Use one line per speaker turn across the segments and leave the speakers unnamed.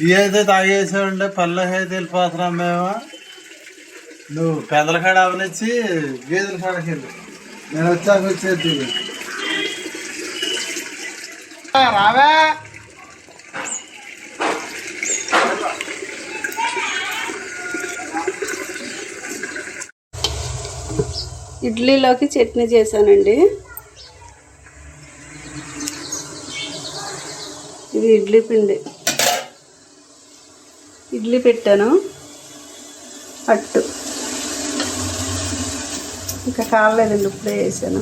ఇవైతే తాగేసేవాళ్ళే పల్లె అయితే వెళ్ళిపోతున్నాం మేము. నువ్వు పెదల కాడ అవనిచ్చి గేదెల కాడకి వెళ్ళి. నేను వచ్చాక వచ్చేది రావే.
ఇడ్లీలోకి చట్నీ చేశానండి. ఇది ఇడ్లీ పిండి. ఇడ్లీ పెట్టాను. అట్టు. ఇంకా కాలేదండి ఇప్పుడే వేసాను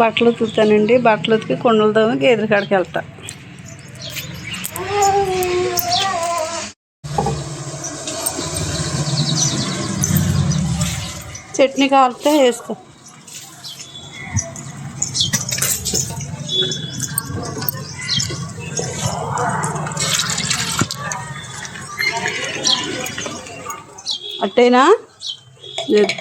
బట్టలు ఉతుకుతానండి. బట్టలు ఉతికి కొండలతో గేదెల కాడికి వెళ్తా. చట్నీ కావాలితే వేసుకో. అట్టేనా? లేదు.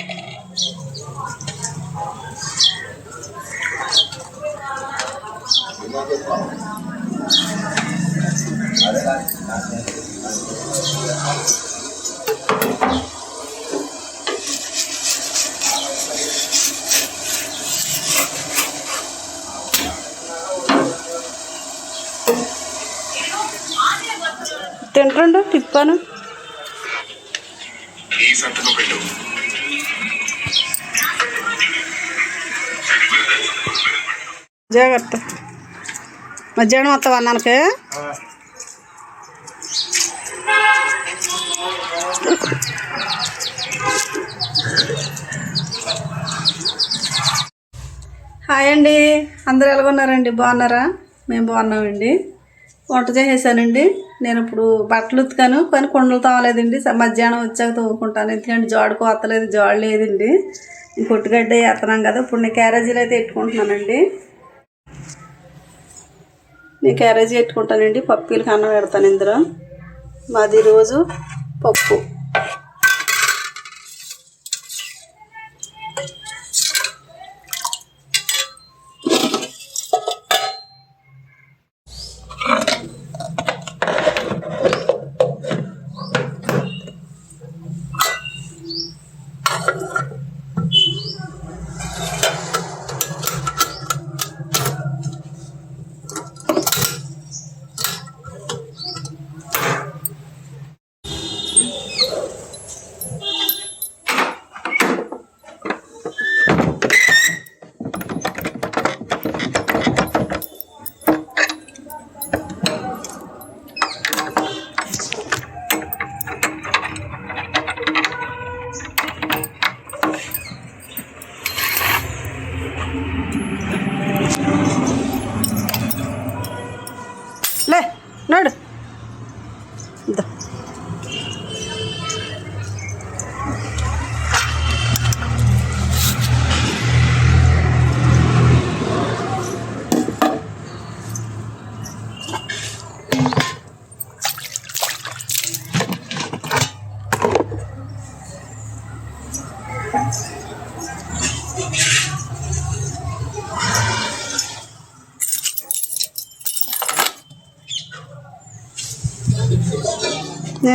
తింటుండు తిప్పాను. జాగ్రత్త. మధ్యాహ్నం వస్తావా అన్నానికి? హాయ్ అండి. అందరు ఎలాగున్నారండి? బాగున్నారా? మేము బాగున్నామండి. వంట చేసేసానండి. నేను ఇప్పుడు బట్టలు ఉతికాను కానీ కొండలు తోవలేదండి మధ్యాహ్నం వచ్చాక తోముకుంటాను ఎందుకంటే జోడు కోతలేదు జోడు లేదండి. కొట్టుగడ్డ వేస్తున్నాం కదా ఇప్పుడు నేను క్యారేజీలు అయితే పెట్టుకుంటున్నానండి. నేను క్యారేజీ పెట్టుకుంటానండి. పప్పులు కన్న పెడతాను ఇందులో. మాది రోజు పప్పు.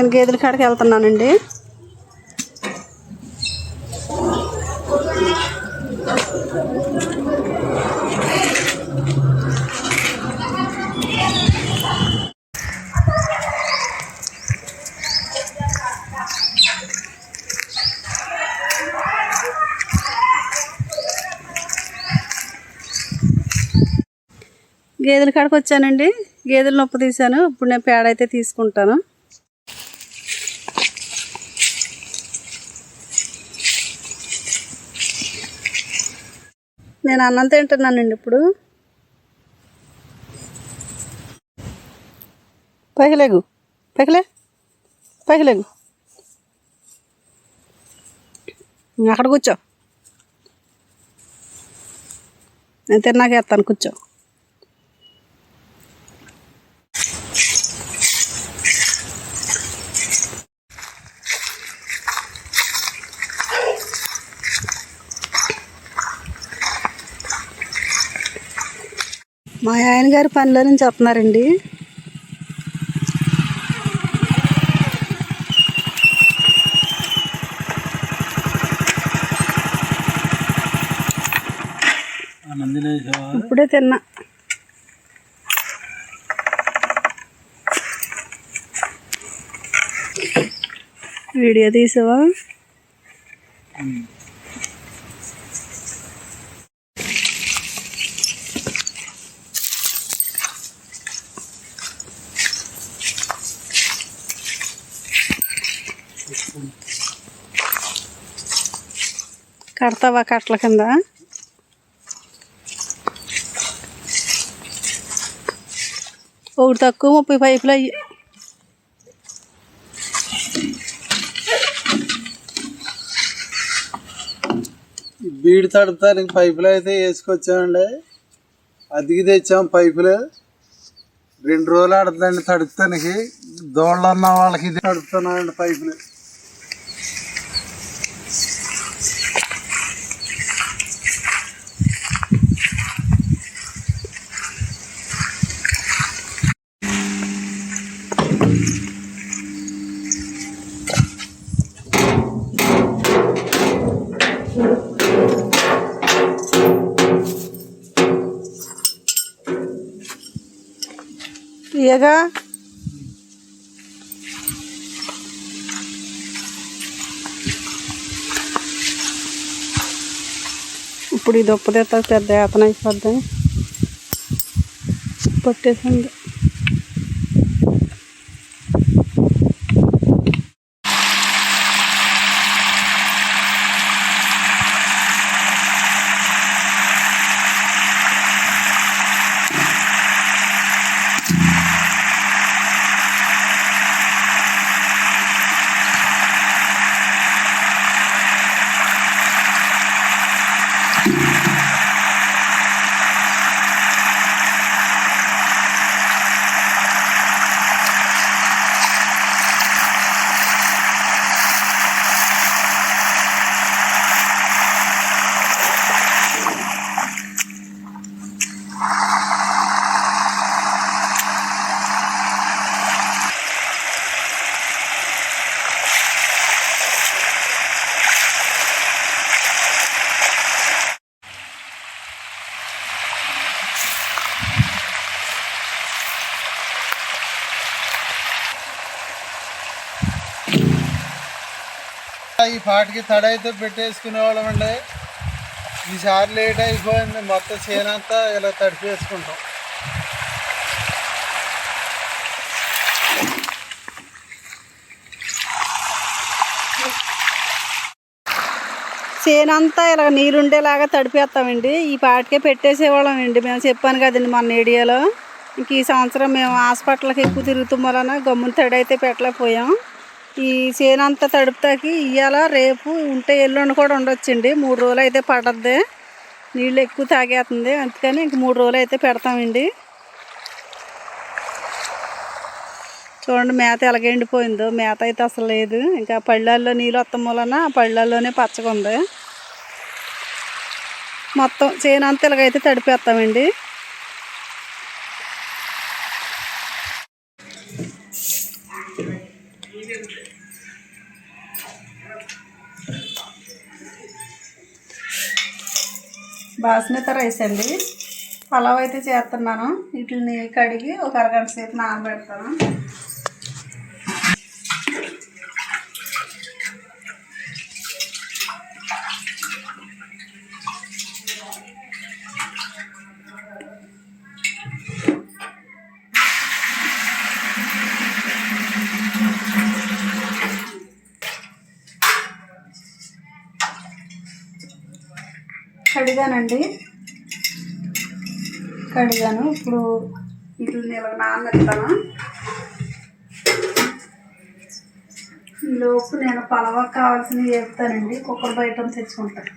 నేను గేదెల కాడికి వెళ్తున్నానండి. గేదెల కాడికి వచ్చానండి గేదెలు నొప్పి తీశాను. ఇప్పుడు నేను పేడ అయితే తీసుకుంటాను. నేను అన్నం తింటున్నానండి ఇప్పుడు. పైకి లేగు పైకి అక్కడ కూర్చో. నేను తిన్నాకేస్తాను కూర్చో. మా ఆయన గారి పనిలో నుంచి వస్తున్నారండి
నందినేశ్వర
ఇప్పుడే తిన్నా. వీడియో తీసావా? కడతావా కట్ల కింద? ఒకటి తక్కువ ముప్పై పైపులు అయ్యి.
బీడు తడతానికి పైపులు అయితే వేసుకొచ్చామండి. అదికి తెచ్చాం పైపులు. రెండు రోజులు ఆడుతుందండి తడుపుతానికి దోళ్ళు ఉన్న వాళ్ళకి ఇది తడుపుతున్నామండి పైపులు.
ఇయగా ఇప్పుడు ఇది ఉప్పు తెస్తా పెద్ద ఏతన అయిపోద్ది పట్టేసింది
ఈ పాటికి అయితే పెట్టేసుకునే వాళ్ళం అండి. ఈసారి లేట్ అయిపోయింది. మొత్తం చేనంతా ఇలా తడిపేసుకుంటాం.
చేనంతా ఇలా నీరు ఉండేలాగా తడిపేస్తామండి. ఈ పాటికే పెట్టేసేవాళ్ళం అండి. మేము చెప్పాను కదండి మన ఏడియాలో. ఇంక ఈ సంవత్సరం మేము హాస్పిటల్కి ఎక్కువ తిరుగుతాం వలన గమ్మున తడి అయితే పెట్టలేకపోయాం. ఈ చేనంతా తడుపుతాకి ఇవాళ రేపు ఉంటే ఎల్లుండి కూడా ఉండొచ్చండి. మూడు రోజులు అయితే పడద్ది. నీళ్ళు ఎక్కువ తాగేస్తుంది. అందుకని ఇంక మూడు రోజులు అయితే పెడతామండి. చూడండి మేత ఎలాగ ఎండిపోయిందో. మేత అయితే అసలు లేదు. ఇంకా పళ్ళల్లో నీళ్ళు వస్తాం వలన పళ్ళల్లోనే పచ్చగా ఉంది మొత్తం చేనంతా ఇలాగైతే తడిపేస్తామండి. బాస్మతి రైస్ అండి. పలావ్ అయితే చేస్తున్నాను. వీటిని కడిగి ఒక అరగంట సేపు నానబెడతాను. కడిగానండి. కడిగాను. ఇప్పుడు వీటిని ఇలా నానబెడతాను ఈలోపు నేను పలవ కావాల్సినవి చెప్తానండి కుక్కర్ బయట తెచ్చుకుంటాను.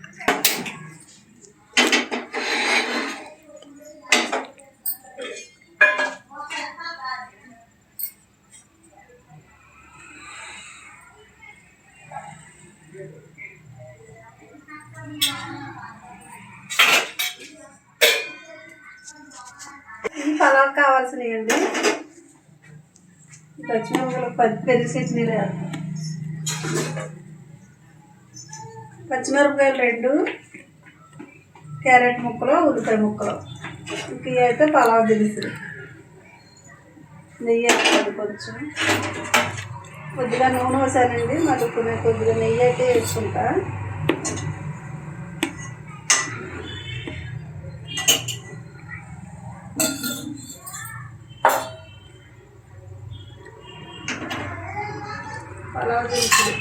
పలావ్ కావాల్సినవి అండి పచ్చిమిరపకాయలు పది పెద్ద చట్నీలు పచ్చిమిరపకాయలు రెండు క్యారెట్ ముక్కలు ఉల్లిపాయ ముక్కలు. ఇంక ఇవి అయితే పలావ్ దినుసులు. నెయ్యి వేస్తుంది కొంచెం. కొద్దిగా నూనె వేసానండి మళ్ళీ కొన్ని కొద్దిగా నెయ్యి అయితే వేసుకుంటా. పలావ్ దినుసులు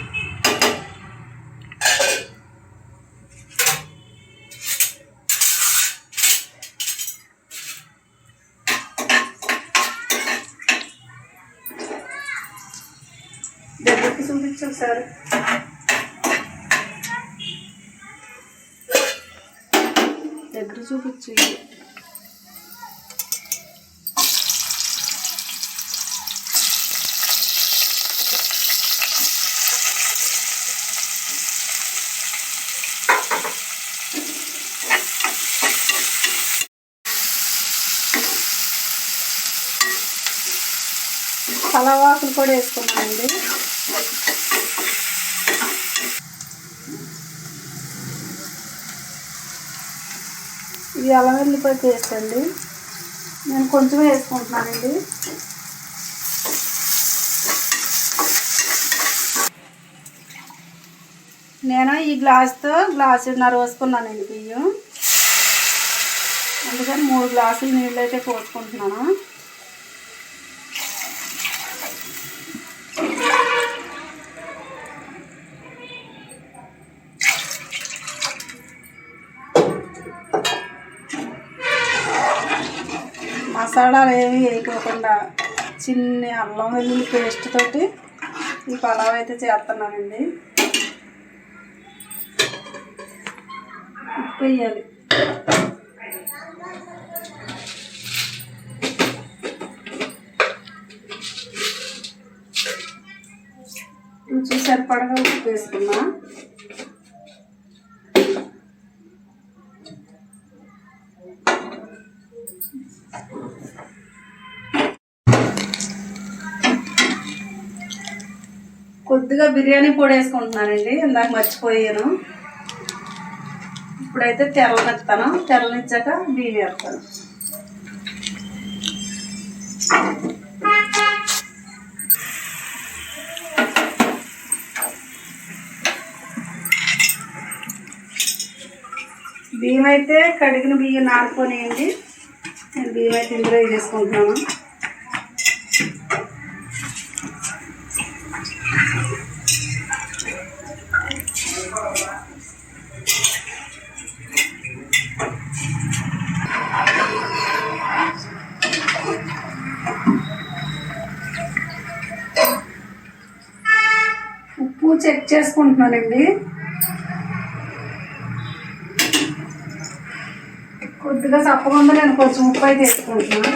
దగ్గరికి చూపించు ఒకసారి దగ్గర చూపించు తలవాకులు కూడా వేసుకున్నానండి ఇది అల్లం వెల్లిపాయ పేస్ట్ అండి. నేను కొంచెమే వేసుకుంటున్నానండి. నేను ఈ గ్లాస్తో గ్లాసున్నర పోసుకున్నానండి బియ్యం. అందుకని మూడు గ్లాసులు నీళ్ళు అయితే పోసుకుంటున్నాను. మసాలాలు ఏమి వేయకోకుండా చిన్న అల్లం వెల్లుల్లి పేస్ట్ తోటి ఈ పలావ్ అయితే చేస్తున్నానండి. ఉప్పు వేయాలి. రుచి సరిపడగా ఉప్పు వేసుకున్నా కొద్దిగా బిర్యానీ పొడి వేసుకుంటున్నానండి ఇందాక మర్చిపోయాను. ఇప్పుడైతే తెల్లనిస్తాను తెల్లనిచ్చాక బియ్యం వేస్తాను. బియ్యం అయితే కడిగిన బియ్యం నానుకోనియండి నేను బియ్యం అయితే ఇందులో వేసుకుంటున్నాను. ఉప్పు చెక్ చేసుకుంటున్నానండి. కొద్దిగా తప్పకుండా నేను కొంచెం ఉప్పు అయితే వేసుకుంటున్నాను